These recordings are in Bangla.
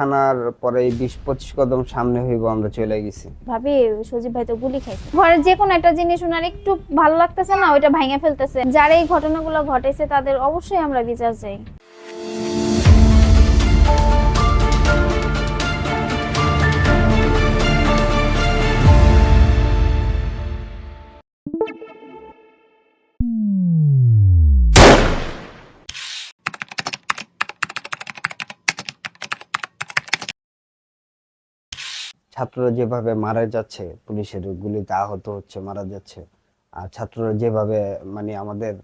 থানার পরে বিশ পঁচিশ কদম সামনে হইব, আমরা চলে গেছি। ভাবি, সজীব ভাই তো গুলি খাইছে। ঘরে যে কোনো একটা জিনিস ওনার একটু ভালো লাগতেছে না, ওইটা ভাঙে ফেলতেছে। যারা এই ঘটনাগুলো ঘটেছে, তাদের অবশ্যই আমরা বিচার চাই। ছাত্ররা যেভাবে মারা যাচ্ছে, পুলিশের গুলিতে আহত হচ্ছে, মারা যাচ্ছে, আর ছাত্ররা যেভাবে মানে আমাদের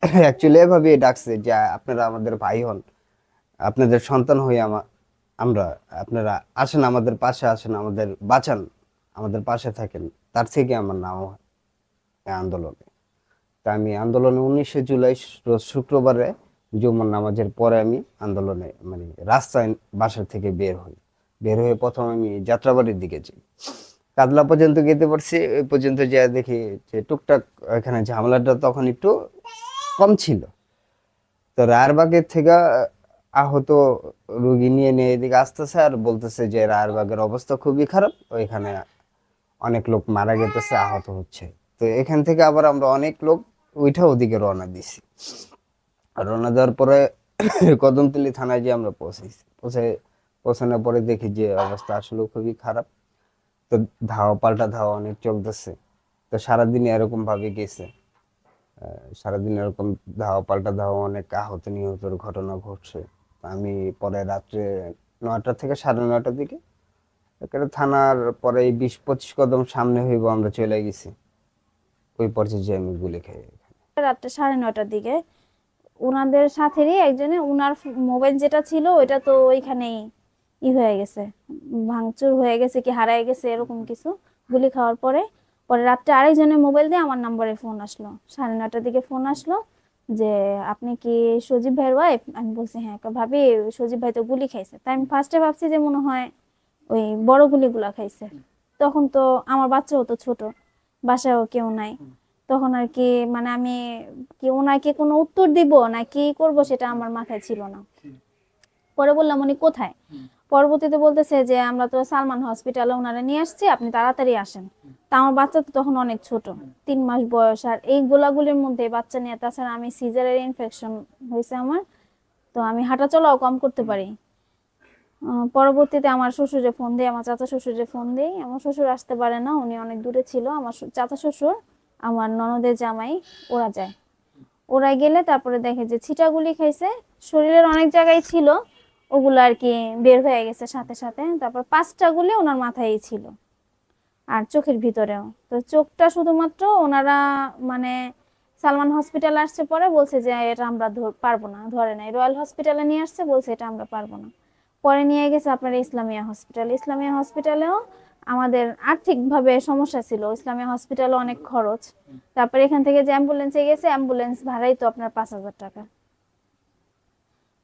অ্যাকচুয়ালি এভাবে ডাকছে যে আপনারা আমাদের ভাই হন, আপনাদের সন্তান হয়ে আমা- আমরা, আপনারা আসেন আমাদের পাশে, আসেন আমাদের, বাঁচান, আমাদের পাশে থাকেন। তার থেকে আমার নাম আন্দোলনে। তা আমি আন্দোলনে উনিশে জুলাই শুক্রবারে জুমন নামাজের পরে আমি আন্দোলনে মানে রাস্তায় বাসা থেকে বের হই। বের হয়ে প্রথম আমি যাত্রাবাড়ির দিকে যাই। কাদলা পর্যন্ত যেতে পারছি ওই পর্যন্ত যা দেখি যে টুকটাক এখানে ঝামেলাটা তখন একটু কম ছিল। তো রায়ারবাগের থেকে আহত রুগী নিয়ে নিয়ে এদিকে আসতেছে আর বলতেছে যে রায়ারবাগের অবস্থা খুবই খারাপ, ওইখানে অনেক লোক মারা গেতেছে, আহত হচ্ছে। তো এখান থেকে আবার আমরা অনেক লোক ওইটা ওদিকে রওনা দিছি রওনা দেওয়ার পরে কদমতলি থানায় যে আমরা পৌঁছেছি, পৌঁছে পৌঁছানোর পরে দেখি যে অবস্থা আসলে খুবই খারাপ। তো ধাওয়া পাল্টা ধাওয়া অনেক চলতেছে। তো সারাদিন এরকম ভাবে গেছে। সারাদিন এরকম ধাওয়া পাল্টা ধাওয়া অনেক আহত নিহতর ঘটনা ঘটছে। আমি পরে রাত্রে নয়টা থেকে সাড়ে নয়টার দিকে এখানে থানার পরে বিশ পঁচিশ কদম সামনে হইব আমরা চলে গেছি। ওই পর্যায়ে আমি গুলি খেয়ে রাত্রে সাড়ে নয়টার দিকে। ওনাদের সাথেরই একজনে ওনার মোবাইল যেটা ছিল ওইটা তো ওইখানেই ই হয়ে গেছে, ভাঙচুর হয়ে গেছে কি হারায় গেছে এরকম কিছু গুলি খাওয়ার পরে পরে রাত্রে আরেকজনের মোবাইল দিয়ে আমার নাম্বারে ফোন আসলো। সাড়ে নটার দিকে ফোন আসলো যে, আপনি কি সজীব ভাইয়ের ওয়াইফ আমি বলছি হ্যাঁ ভাবি, সজীব ভাই তো গুলি খাইছে। তাই আমি ফার্স্টে ভাবছি যে মনে হয় ওই বড় গুলিগুলা খাইছে। তখন তো আমার বাচ্চাও তো ছোট, বাসায়ও কেউ নাই। তখন আর কি মানে আমি কি ওনাকে কোনো উত্তর দিব না কি করব সেটা আমার মাথায় ছিল না। পরে বললাম, উনি কোথায়? পরবর্তীতে বলতেছে যে, আমরা তো সালমান হসপিটালে ওনারা নিয়ে আসছি, আপনি তাড়াতাড়ি আসেন। তা আমার বাচ্চা তো তখন অনেক ছোট, তিন মাস বয়স। আর এই গোলাগুলির মধ্যে বাচ্চা নিয়ে, তাছাড়া আমি সিজারের ইনফেকশন হয়েছে আমার, তো আমি হাঁটা চলাও কম করতে পারি। পরবর্তীতে আমার শ্বশুরে ফোন দেয়, আমার চাচা শ্বশুরে ফোন দেই আমার শ্বশুর আসতে পারে না, উনি অনেক দূরে ছিল। আমার চাচা শ্বশুর, আমার ননদের জামাই, ওরা যায়। ওরা গেলে তারপরে দেখে যে ছিটাগুলি খাইছে, শরীরের অনেক জায়গায় ছিল ওগুলো আর কি বের হয়ে গেছে সাথে সাথে। তারপর পাঁচটা গুলি ওনার মাথায় ছিল, আর চোখের ভিতরেও। তো চোখটা শুধুমাত্র ওনারা মানে সালমান হসপিটাল আসছে পরে বলছে যে, এটা আমরা পারব না, ধরে নাই। রয়্যাল হসপিটালে নিয়ে আসছে, বলছে এটা আমরা পারব না। পরে নিয়ে গেছে আপনার ইসলামিয়া হসপিটাল। ইসলামিয়া হসপিটালেও আমাদের আর্থিকভাবে সমস্যা ছিল। ইসলামিয়া হসপিটালে অনেক খরচ। তারপরে এখান থেকে যে অ্যাম্বুলেন্সে গেছে, অ্যাম্বুলেন্স ভাড়াই তো আপনার পাঁচ হাজার টাকা।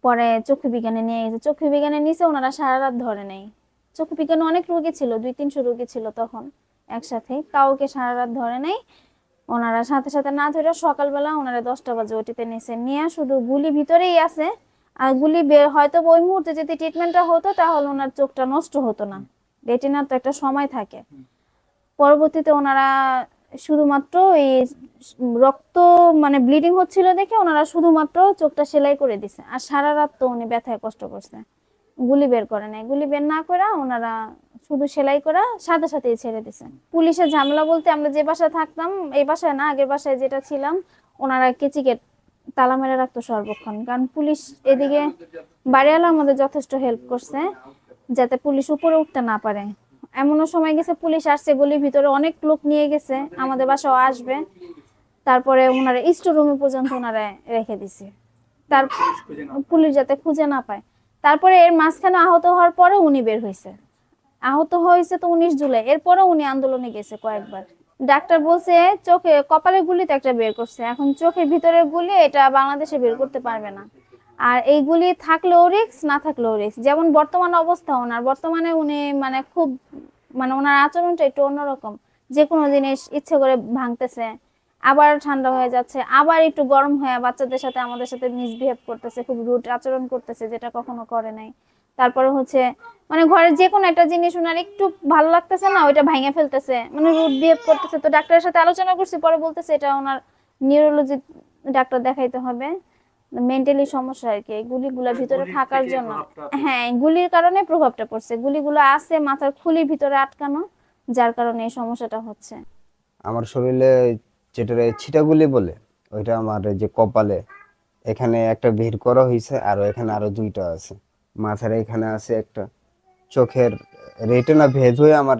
পরে চক্ষু বিজ্ঞানে নিয়ে গেছে। চক্ষু বিজ্ঞানে নিচে ওনারা সারা রাত ধরে নেই। চক্ষু বিজ্ঞানে অনেক রোগী ছিল দুই তিনশো রোগী ছিল তখন একসাথে। কাউকে সারা রাত ধরে নেই। ওনারা সাথে সাথে না ধরে সকালবেলা ওনারা দশটা বাজে ওটিতে নিয়েছে নিয়ে শুধু গুলি ভিতরেই আছে। আর গুলি বের হয়তো ওই মুহূর্তে যদি ট্রিটমেন্টটা হতো তাহলে ওনার চোখটা নষ্ট হতো না। রেটিনার তো একটা সময় থাকে। পরবর্তীতে ওনারা শুধুমাত্র এই রক্ত মানে ব্লিডিং হচ্ছিল দেখে ওনারা শুধুমাত্র চোখটা সেলাই করে দিছে। আর সারা রাত তো উনি ব্যথায় কষ্ট করছে। গুলি বের করে নাই। গুলি বের না করে ওনারা শুধু সেলাই করা সাথে সাথেই ছেড়ে দিছে। পুলিশের ঝামেলা বলতে আমরা যে বাসায় থাকতাম, এই বাসায় না, আগের বাসায় যেটা ছিলাম, ওনারা কেচিকে তালা মেরে রাখতো সর্বক্ষণ। কারণ পুলিশ এদিকে বাড়িওয়ালা আমাদের যথেষ্ট হেল্প করছে, যাতে পুলিশ উপরে উঠতে না পারে। এমনও সময় গেছে পুলিশ আসছে গলির ভিতরে অনেক লোক নিয়ে গেছে, আমাদের বাসাও আসবে। তারপরে ওনারা স্টোর রুমে পর্যন্ত ওনারা রেখে দিছে। তার পুলিশ যাতে খুঁজে না পায়। তারপরে এর মাঝখানে আহত হওয়ার পরে উনি বের হয়েছে। আহত হয়েছে তো উনিশ জুলাই এরপরে উনি আন্দোলনে গেছে কয়েকবার। ডাক্তার বলছে, চোখে কপালের গুলি তো একটা বের করছে। এখন চোখের ভিতরে গুলি, এটা বাংলাদেশে বের করতে পারবে না। আর এইগুলি থাকলেও রিক্স না থাকলেও রিক্স যেমন বর্তমান অবস্থা ওনার, বর্তমানে উনি মানে খুব মানে ওনার আচরণটা একটু অন্যরকম। যে কোনো জিনিস ইচ্ছে করে ভাঙতেছে, আবার ঠান্ডা হয়ে যাচ্ছে, আবার একটু গরম হয়ে বাচ্চাদের সাথে আমাদের সাথে মিসবিহেভ করতেছে, খুব রুট আচরণ করতেছে, যেটা কখনো করে নাই। তারপরে হচ্ছে মানে ঘরের যে কোনো একটা জিনিস ওনার একটু ভালো লাগতেছে না, ওইটা ভাঙে ফেলতেছে। মানে রুট বিহেভ করতেছে। তো ডাক্তারের সাথে আলোচনা করছি, পরে বলতেছে এটা ওনার নিউরোলজি ডাক্তার দেখাইতে হবে। মেন্টালি সমস্যা আর কি এই গুলিগুলা ভিতরে থাকার জন্য। হ্যাঁ গুলির কারণে প্রভাবটা পড়ছে। গুলিগুলো আছে মাথার খুলির ভিতরে আটকানো যার কারণে এই সমস্যাটা হচ্ছে। আমার শরীরে যেটা ছিটাগুলি বলে ওইটা আমার যে কপালে এখানে একটা ভিড় করা হয়েছে আর এখানে আরও দুইটা আছে। মাথার এখানে আছে একটা চোখের রেটিনা ভেদ হয়ে আমার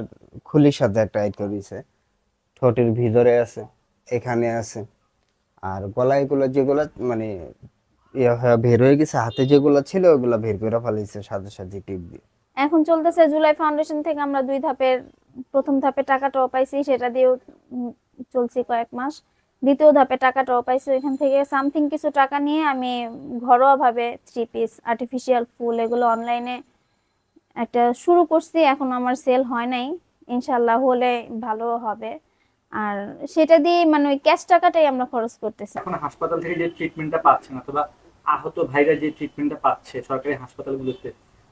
খুলির সাথে একটা আইট দিছে ঠোঁটের ভিতরে আছে এখানে আছে। আর গলায়গুলো যেগুলো মানে হয়ে বের হয়ে গেছে। হাতে যেগুলো ছিল ওগুলো বের করে ফেলেছে সাথে সাথে টিপ দিয়ে। এখন চলতেছে জুলাই ফাউন্ডেশন থেকে আমরা দুই ধাপের প্রথম ধাপে টাকাটাও পাইছি সেটা দিয়েও চলছি কয়েক মাস। দ্বিতীয় ধাপে টাকাটাও পাইছি ওইখান থেকে সামথিং কিছু টাকা নিয়ে আমি ঘরোয়াভাবে থ্রি পিস আর্টিফিশিয়াল ফুল এগুলো অনলাইনে একটা শুরু করছি এখন আমার সেল হয় নাই। ইনশাল্লাহ হলে ভালো হবে। আর সেটা দিয়ে মানে ওই ক্যাশ টাকাটাই আমরা খরচ করতেছি। এখন হাসপাতাল থেকে যে ট্রিটমেন্টটা পাচ্ছেন অথবা আহত ভাইরা যে ট্রিটমেন্টটা পাচ্ছে সরকারি হাসপাতালগুলোতে,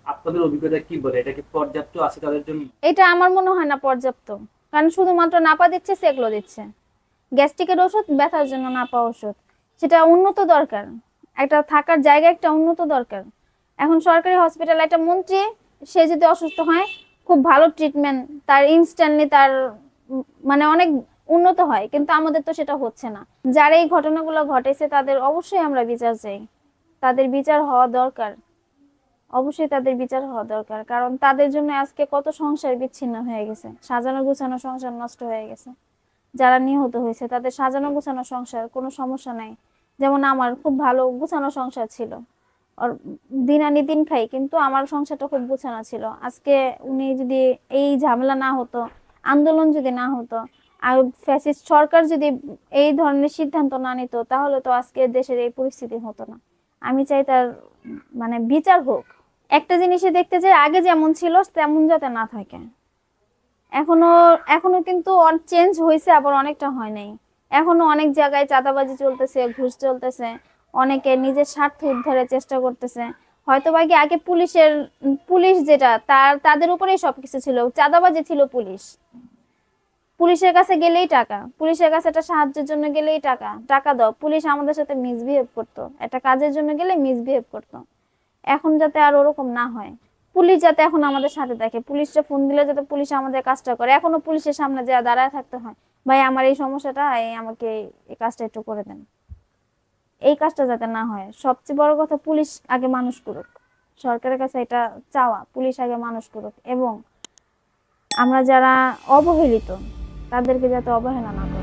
আপনাদের অভিজ্ঞতা কি বলে? এটা কি পর্যাপ্ত আছে তাদের জন্য? এটা আমার মনে হয় না পর্যাপ্ত। কারণ শুধুমাত্র নাপা দিচ্ছে, সেগুলো দিচ্ছে। গ্যাস্ট্রিকের ওষুধ, ব্যথার জন্য নাপা ওষুধ। সেটা উন্নত দরকার। একটা থাকার জায়গা একটা উন্নত দরকার। এখন সরকারি হসপিটাল একটা মন্ত্রী, সে যদি অসুস্থ হয়, খুব ভালো ট্রিটমেন্ট তার ইনস্ট্যান্টলি তার মানে অনেক উন্নত হয়। কিন্তু আমাদের তো সেটা হচ্ছে না। যারা এই ঘটনাগুলো ঘটেছে, তাদের অবশ্যই আমরা বিচার চাই। তাদের বিচার হওয়া দরকার। অবশ্যই তাদের বিচার হওয়া দরকার, কারণ তাদের জন্য আজকে কত সংসার বিচ্ছিন্ন হয়ে গেছে। সাজানো গুছানো সংসার নষ্ট হয়ে গেছে। যারা নিহত হয়েছে, তাদের সাজানো গুছানো সংসার কোনো সমস্যা নাই। যেমন আমার খুব ভালো গুছানো সংসার ছিল। আর দিন আনি দিন খাই, কিন্তু আমার সংসারটা খুব গুছানো ছিল। আজকে উনি যদি এই ঝামেলা না হতো, আন্দোলন যদি না হতো, আর ফ্যাসিস্ট সরকার যদি এই ধরনের সিদ্ধান্ত না নিত, তাহলে তো আজকে দেশের এই পরিস্থিতি হতো না। আমি চাই তার মানে বিচার হোক। একটা জিনিসে দেখতে চাই, আগে যেমন ছিল, তেমন যাতে না থাকে। এখনও এখনও কিন্তু চেঞ্জ হয়েছে আবার অনেকটা হয় নাই। এখনও অনেক জায়গায় চাঁদাবাজি চলতেছে, ঘুষ চলতেছে, অনেকে নিজের স্বার্থ উদ্ধারের চেষ্টা করতেছে। হয়তো বা আগে পুলিশের, পুলিশ যেটা, তার, তাদের উপরেই সবকিছু ছিল। চাঁদাবাজি ছিল পুলিশ। পুলিশের কাছে গেলেই টাকা। পুলিশের কাছে একটা সাহায্যের জন্য গেলেই টাকা। টাকা দাও। পুলিশ আমাদের সাথে মিসবিহেভ করতো। একটা কাজের জন্য গেলে মিসবিহেভ করতো। এখন যাতে আর ওরকম না হয়। পুলিশ যাতে এখন আমাদের সাথে থাকে পুলিশটা ফোন দিলে যাতে পুলিশ আমাদের কাজটা করে। এখনও পুলিশের সামনে যা দাঁড়ায় থাকতে হয়। ভাই, আমার এই সমস্যাটা আমাকে এই কাজটা একটু করে দেন। এই কাজটা যাতে না হয়। সবচেয়ে বড় কথা, পুলিশ আগে মানুষ করুক। সরকারের কাছে এটা চাওয়া। পুলিশ আগে মানুষ করুক। এবং আমরা যারা অবহেলিত তাদেরকে যাতে অবহেলা না করে।